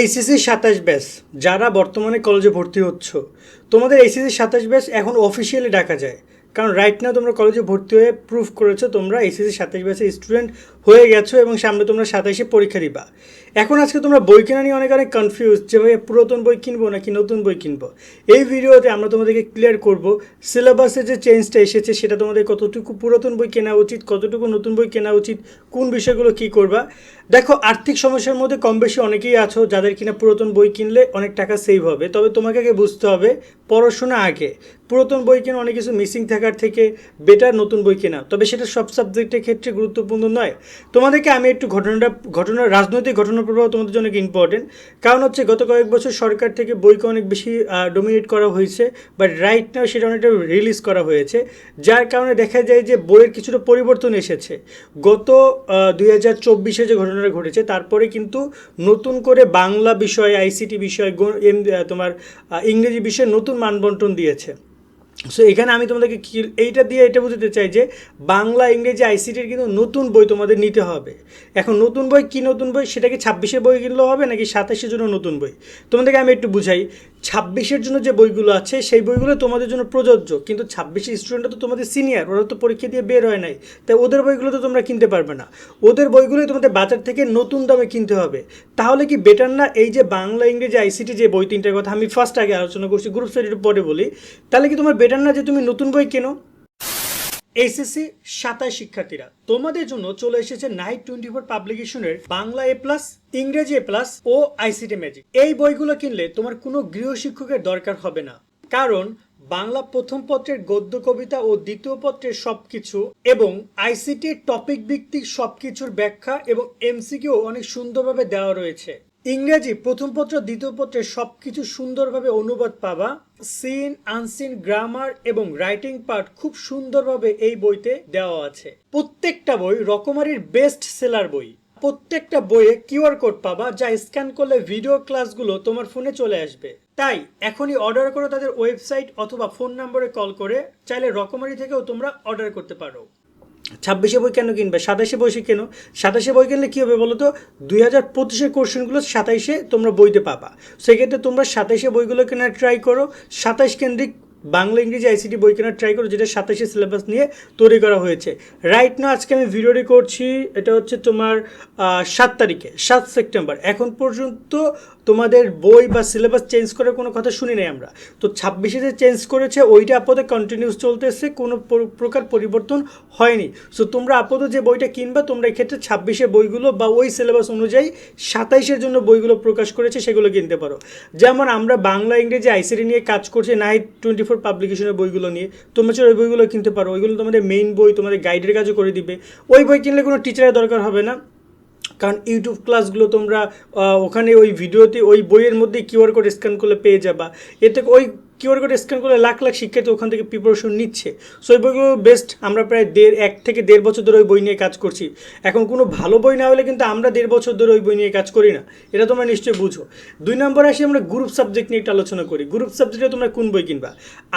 HSC সাতাশ ব্যাস যারা বর্তমানে কলেজে ভর্তি হচ্ছ, তোমাদের এইচএসসি সাতাশ ব্যাস এখন অফিসিয়ালি ডাকা যায়। কারণ রাইট না তোমরা কলেজে ভর্তি হয়ে প্রুফ করেছ তোমরা এইচএসসি সাতাশ ব্যাসের স্টুডেন্ট হয়ে গেছো এবং সামনে তোমরা সাতাশে পরীক্ষা দিবা। এখন আজকে তোমরা বই কেনা নিয়ে অনেক অনেক কনফিউজ যে ভাই পুরাতন বই কিনবো নাকি নতুন বই কিনবো? এই ভিডিওতে আমরা তোমাদেরকে ক্লিয়ার করব সিলেবাসে যে চেঞ্জটা এসেছে, সেটা তোমাদের কতটুকু পুরাতন বই কেনা উচিত, কতটুকু নতুন বই কেনা উচিত, কোন বিষয়গুলো কি করবা? দেখো, আর্থিক সমস্যার মধ্যে কম বেশি অনেকেই আছো যাদের কিনা পুরাতন বই কিনলে অনেক টাকা সেভ হবে। তবে তোমাকে আগে বুঝতে হবে, পড়াশোনা আগে। পুরাতন বই কেনা অনেক কিছু মিসিং থাকার থেকে বেটার নতুন বই কেনা। তবে সেটা সব সাবজেক্টের ক্ষেত্রে গুরুত্বপূর্ণ নয়। তোমাদেরকে আমি একটু ঘটনাটা, ঘটনা, রাজনৈতিক ঘটনা প্রভাব তোমাদের জন্য ইম্পর্টেন্ট কারণ হচ্ছে গত কয়েক বছর সরকার থেকে বইকে অনেক বেশি ডোমিনেট করা হয়েছে বাট রাইট নাও সেটা অনেকটা রিলিজ করা হয়েছে। যার কারণে দেখা যায় যে বইয়ের কিছুটা পরিবর্তন এসেছে। গত দুই হাজার চব্বিশে যে ঘটনাটা ঘটেছে, তারপরে কিন্তু নতুন করে বাংলা বিষয় আইসিটি বিষয় তোমার ইংরেজি বিষয়ে নতুন মানবন্টন দিয়েছে। সো এখানে আমি তোমাদেরকে কি, এইটা দিয়ে এটা বুঝতে চাই যে বাংলা ইংরেজি আইসিটির কিন্তু নতুন বই তোমাদের নিতে হবে। এখন নতুন বই, কি নতুন বই? সেটা কি ছাব্বিশে বই কিনলেও হবে নাকি সাতাশে জন্য নতুন বই? তোমাদেরকে আমি একটু বুঝাই। ছাব্বিশের জন্য যে বইগুলো আছে, সেই বইগুলো তোমাদের জন্য প্রযোজ্য। কিন্তু ছাব্বিশের স্টুডেন্টরা তো তোমাদের সিনিয়র ওরা তো পরীক্ষা দিয়ে বের হয় নাই। তাই ওদের বইগুলো তো তোমরা কিনতে পারবে না। ওদের বইগুলোই তোমাদের বাজার থেকে নতুন দামে কিনতে হবে। তাহলে কি বেটার না এই যে বাংলা, ইংরেজি আইসিটি যে বই তিনটার কথা আমি ফার্স্ট আগে আলোচনা করছি গ্রুপ স্টাডির পরে বলি। তাহলে কি তোমার বেটার না যে তুমি নতুন বই কেনো? এইচএসসি সাতাশ শিক্ষার্থীরা। তোমাদের জন্য চলে এসেছে নাইট টোয়েন্টি ফোর পাবলিকেশনের বাংলা এ প্লাস ইংরেজি এ প্লাস ও আইসিটি ম্যাজিক এই বইগুলো কিনলে তোমার কোনো গৃহ শিক্ষকের দরকার হবে না। কারণ বাংলা প্রথম পত্রের গদ্য কবিতা ও দ্বিতীয় পত্রের সবকিছু এবং আইসিটি টপিক ভিত্তিক সবকিছুর ব্যাখ্যা এবং এমসিকিউ অনেক সুন্দরভাবে দেওয়া রয়েছে। ইংরেজি প্রথম পত্র, দ্বিতীয় পত্রের সবকিছু সুন্দরভাবে অনুবাদ পাবা। সিন আনসিন গ্রামার এবং রাইটিং পার্ট খুব সুন্দরভাবে এই বইতে দেওয়া আছে। প্রত্যেকটা বই রকমারির বেস্ট সেলার বই। প্রত্যেকটা বইয়ে কিউআর কোড পাবা যা স্ক্যান করলে ভিডিও ক্লাসগুলো তোমার ফোনে চলে আসবে। তাই এখনই অর্ডার করো তাদের ওয়েবসাইট অথবা ফোন নম্বরে কল করে, চাইলে রকমারি থেকেও তোমরা অর্ডার করতে পারো। ছাব্বিশে বই কেন কিনবে? সাতাশে বইসে কেন? সাতাশে বই কিনলে কী হবে বলো তো দুই হাজার পঁচিশের কোশ্চেনগুলো সাতাইশে তোমরা বইতে পাবা। সেক্ষেত্রে তোমরা সাতাইশে বইগুলো কেনার ট্রাই করো। সাতাইশ কেন্দ্রিক বাংলা, ইংরেজি আইসিটি বই কেনার ট্রাই করো, যেটা সাতাশে সিলেবাস নিয়ে তৈরি করা হয়েছে। রাইট না আজকে আমি ভিডিওটি করছি, এটা হচ্ছে তোমার সাত তারিখে, সাত সেপ্টেম্বর। এখন পর্যন্ত তোমাদের বই বা সিলেবাস চেঞ্জ করার কোনো কথা শুনি নাই আমরা। তো ছাব্বিশে যে চেঞ্জ করেছে, ওইটা আপাতত কন্টিনিউস চলতেছে কোনো প্রকার পরিবর্তন হয়নি। সো তোমরা আপাতত যে বইটা কিনবা, তোমরা এক্ষেত্রে ছাব্বিশে বইগুলো বা ওই সিলেবাস অনুযায়ী সাতাইশের জন্য বইগুলো প্রকাশ করেছে, সেগুলো কিনতে পারো। যেমন আমরা বাংলা, ইংরেজি আইসিডি নিয়ে কাজ করছি নাইট টোয়েন্টি ফোর পাবলিকেশনের বইগুলো নিয়ে। তোমরা ওই বইগুলো কিনতে পারো। ওইগুলো তোমাদের মেইন বই, তোমাদের গাইডের কাজও করে দিবে। ওই বই কিনলে কোনো টিচারের দরকার হবে না। কারণ ইউটিউব ক্লাসগুলো তোমরা ওখানে ওই ভিডিওতে ওই বইয়ের মধ্যে কিউআর কোড স্ক্যান করলে পেয়ে যাবা। এতে ওই কিউআর কোড স্ক্যান করলে লাখ লাখ শিক্ষার্থী ওখান থেকে প্রিপারেশন নিচ্ছে। সো ওই বইগুলো বেস্ট আমরা প্রায় দেড়, এক থেকে দেড় বছর ধরে ওই বই নিয়ে কাজ করছি। এখন কোনো ভালো বই না হলে কিন্তু আমরা দেড় বছর ধরে ওই বই নিয়ে কাজ করি না। এটা তোমরা নিশ্চয়ই বুঝো। দুই নম্বর আসি আমরা গ্রুপ সাবজেক্ট নিয়ে একটা আলোচনা করি। গ্রুপ সাবজেক্টে তোমরা কোন বই কিনবা?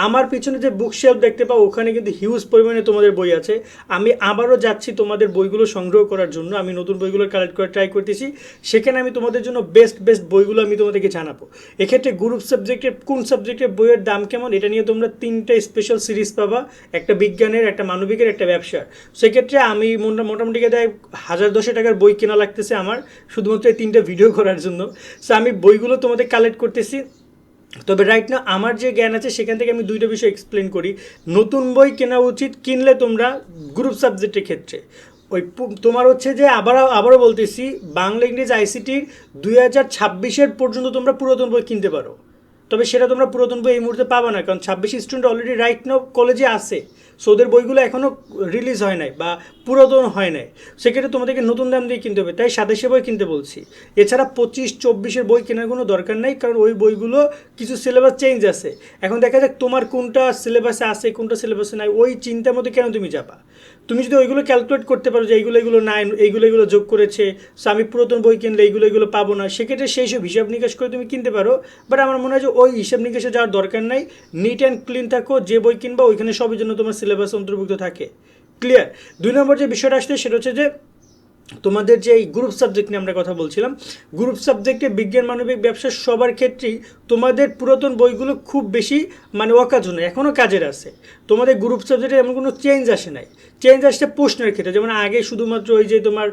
আমার পিছনে যে বুক শেলফ দেখতে পাও, ওখানে কিন্তু হিউজ পরিমাণে তোমাদের বই আছে। আমি আবারও যাচ্ছি তোমাদের বইগুলো সংগ্রহ করার জন্য। আমি নতুন বইগুলো কালেক্ট করে ট্রাই করতেছি। সেখানে আমি তোমাদের জন্য বেস্ট বেস্ট বইগুলো আমি তোমাদেরকে জানাব। এক্ষেত্রে গ্রুপ সাবজেক্টের কোন সাবজেক্টের বইয়ের দাম কেমন? এটা নিয়ে তোমরা তিনটা স্পেশাল সিরিজ পাবা। একটা বিজ্ঞানের, একটা মানবিকের, একটা ব্যবসার। সেক্ষেত্রে আমি মোটা- মোটামুটি দেয় হাজার দশে টাকার বই কেনা লাগতেছে আমার, শুধুমাত্র এই তিনটা ভিডিও করার জন্য। সো আমি বইগুলো তোমাদের কালেক্ট করতেছি। তবে রাইট না আমার যে জ্ঞান আছে, সেখান থেকে আমি দুইটা বিষয় এক্সপ্লেন করি। নতুন বই কেনা উচিত, কিনলে তোমরা গ্রুপ সাবজেক্টের ক্ষেত্রে। ওই তোমার হচ্ছে যে আবার আবারও বলতেছি, বাংলা ইংরেজি আইসিটির দুই হাজার ছাব্বিশের পর্যন্ত তোমরা পুরাতন বই কিনতে পারো। তবে সেটা তোমরা পুরাতন বই এই মুহূর্তে পাবো না, কারণ ছাব্বিশ স্টুডেন্ট অলরেডি রাইট নাও কলেজে আছে। সো ওদের বইগুলো এখনও রিলিজ হয় নাই বা পুরাতন হয় নাই। সেক্ষেত্রে তোমাদেরকে নতুন দাম দিয়ে কিনতে হবে। তাই সাতাশে বই কিনতে বলছি। এছাড়া পঁচিশ, চব্বিশের বই কেনার কোনো দরকার নেই, কারণ ওই বইগুলো কিছু সিলেবাস চেঞ্জ আছে। এখন দেখা যাক তোমার কোনটা সিলেবাসে আছে, কোনটা সিলেবাসে নাই, ওই চিন্তার মধ্যে কেন তুমি যাবা? তুমি যদি ওইগুলো ক্যালকুলেট করতে পারো যে এইগুলো এগুলো নাই, এইগুলো এগুলো যোগ করেছে আমি পুরাতন বই কিনলে এইগুলো এগুলো পাবো না, সেক্ষেত্রে সেই সব হিসাব নিকাশ করে তুমি কিনতে পারো। বাট আমার মনে হয় যে ওই হিসাব নিকাশে যাওয়ার দরকার নাই। নিট অ্যান্ড ক্লিন থাকো, যে বই কিনবা ওইখানে সবই জন্য তোমার সিলেবাস অন্তর্ভুক্ত থাকে। ক্লিয়ার দুই নম্বর যে বিষয়টা আসছে সেটা হচ্ছে যে তোমাদের যে এই গ্রুপ সাবজেক্ট নিয়ে আমরা কথা বলছিলাম গ্রুপ সাবজেক্টে বিজ্ঞান, মানবিক ব্যবসা সবার ক্ষেত্রেই তোমাদের পুরাতন বইগুলো খুব বেশি মানে অকাজও নয় এখনও কাজের আছে। তোমাদের গ্রুপ সাবজেক্টে এমন কোনো চেঞ্জ আসে নাই। চেঞ্জ আসছে প্রশ্নের ক্ষেত্রে, যেমন আগে শুধুমাত্র ওই যে তোমার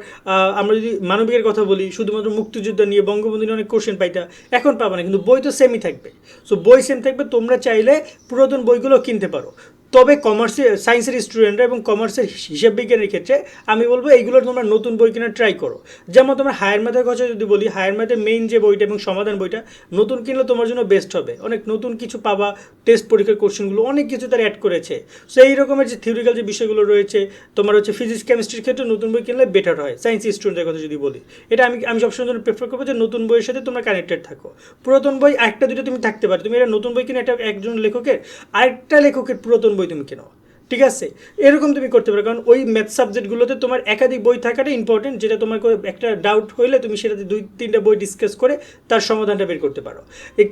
আমরা যদি মানবিকের কথা বলি, শুধুমাত্র মুক্তিযুদ্ধ নিয়ে বঙ্গবন্ধু নিয়ে অনেক কোশ্চেন পাইতা, এখন পাবা না, কিন্তু বই তো সেমই থাকবে। সো বই সেম থাকবে, তোমরা চাইলে পুরাতন বইগুলো কিনতে পারো। তবে কমার্সের সায়েন্সের স্টুডেন্টরা এবং কমার্সের হিসাব বিজ্ঞানের ক্ষেত্রে আমি বলব এইগুলো তোমরা নতুন বই কেনার ট্রাই করো। যেমন তোমরা হায়ার ম্যাথের কথা যদি বলি হায়ার ম্যাথের মেইন যে বইটা এবং সমাধান বইটা, নতুন কিনলে তোমার জন্য বেস্ট হবে। অনেক নতুন কিছু পাবা টেস্ট পরীক্ষার কোশ্চেনগুলো অনেক কিছু তারা অ্যাড করেছে। সো এই রকমের যে থিওরিক্যাল যে বিষয়গুলো রয়েছে, তোমার হচ্ছে ফিজিক্স কেমিস্ট্রির ক্ষেত্রে নতুন বই কিনলে বেটার হয় সায়েন্স স্টুডেন্টের কথা যদি বলি। এটা আমি আমি সবসময় জন্য প্রেফার করব যে নতুন বইয়ের সাথে তোমরা কানেক্টেড থাকো। পুরাতন বই একটা দুটো তুমি থাকতে পারো। তুমি এটা নতুন বই কিনে একটা, একজন লেখকের, আরেকটা লেখকের পুরাতন বই তুমি কেনো? ঠিক আছে? এরকম তুমি করতে পারো। কারণ ওই ম্যাথ সাবজেক্টগুলোতে তোমার একাধিক বই থাকাটা ইম্পর্টেন্ট যেটা তোমার একটা ডাউট হইলে তুমি সেটাতে দুই, তিনটা বই ডিসকাস করে তার সমাধানটা বের করতে পারো।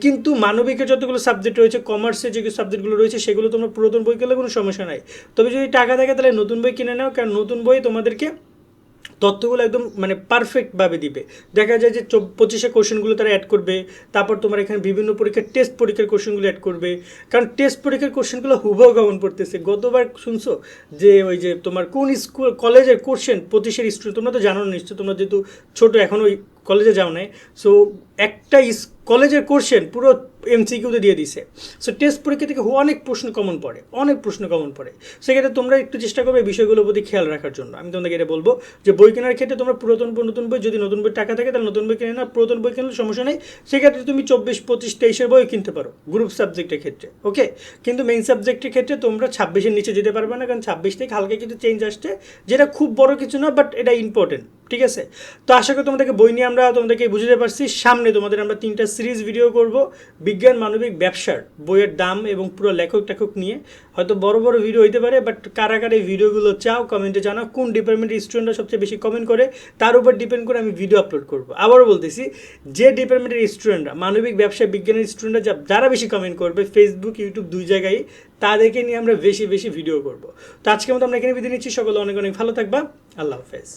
কিন্তু মানবিকের যতগুলো সাবজেক্ট রয়েছে কমার্সের যে সাবজেক্টগুলো রয়েছে, সেগুলো তোমার পুরাতন বই গেলে কোনো সমস্যা নাই। তবে যদি টাকা থাকে, তাহলে নতুন বই কিনে নাও। কারণ নতুন বই তোমাদেরকে তথ্যগুলো একদম মানে পারফেক্টভাবে দিবে। দেখা যায় যে পঁচিশে কোশ্চেনগুলো তারা অ্যাড করবে, তারপর তোমার এখানে বিভিন্ন পরীক্ষার টেস্ট পরীক্ষার কোশ্চেনগুলো অ্যাড করবে। কারণ টেস্ট পরীক্ষার কোশ্চেনগুলো হুবহু গমন পড়তেছে গতবার শুনছো যে ওই যে তোমার কোন স্কুল, কলেজের কোশ্চেন পঁচিশের স্টুডেন্ট তোমরা তো জানো নিশ্চয় তোমরা যেহেতু ছোটো, এখন ওই কলেজে যাও নাই। সো একটা কলেজের কোশ্চেন পুরো এমসিকিউতে দিয়ে দিছে। সো টেস্ট পরীক্ষা থেকে অনেক প্রশ্ন কমন পড়ে, অনেক প্রশ্ন কমন পড়ে। সেক্ষেত্রে তোমরা একটু চেষ্টা করবে বিষয়গুলোর প্রতি খেয়াল রাখার জন্য। আমি তোমাদেরকে এটা বলব যে, বই কেনার ক্ষেত্রে তোমরা পুরাতন বই, নতুন বই, যদি নতুন বই টাকা থাকে, তাহলে নতুন বই কিনে না পুরাতন বই কিনলে সমস্যা নেই। সেক্ষেত্রে তুমি চব্বিশ, পঁচিশ, তেইশের বই কিনতে পারো গ্রুপ সাবজেক্টের ক্ষেত্রে ওকে কিন্তু মেইন সাবজেক্টের ক্ষেত্রে তোমরা ছাব্বিশের নিচে যেতে পারবে না, কারণ ছাব্বিশ থেকে হালকা কিছু চেঞ্জ আসছে, যেটা খুব বড় কিছু না বাট এটা ইম্পর্টেন্ট ঠিক আছে? তো আশা করি তোমাদেরকে বই নিয়ে আমরা তোমাদেরকে বুঝতে পারছি। সামনে তোমাদের আমরা তিনটা সিরিজ ভিডিও করব, বিজ্ঞান, মানবিক, ব্যবসার। বইয়ের দাম এবং পুরো লেখক টেখক নিয়ে। হয়তো বড় বড় ভিডিও হইতে পারে বাট কারা কারা এই ভিডিওগুলো চাও কমেন্টে জানাও। কোন ডিপার্টমেন্টের স্টুডেন্টরা সবচেয়ে বেশি কমেন্ট করে, তার উপর ডিপেন্ড করে আমি ভিডিও আপলোড করব। আবারও বলতেছি, যে ডিপার্টমেন্টের স্টুডেন্টরা মানবিক, ব্যবসা, বিজ্ঞানের স্টুডেন্টরা যারা বেশি কমেন্ট করবে ফেসবুক ইউটিউব দুই জায়গায়, তাদেরকে নিয়ে আমরা বেশি বেশি ভিডিও করব। তো আজকে মতো আমরা এখানে বিদায় নিচ্ছি। সকলে অনেক অনেক ভালো থাকবা। আল্লাহ হাফেজ।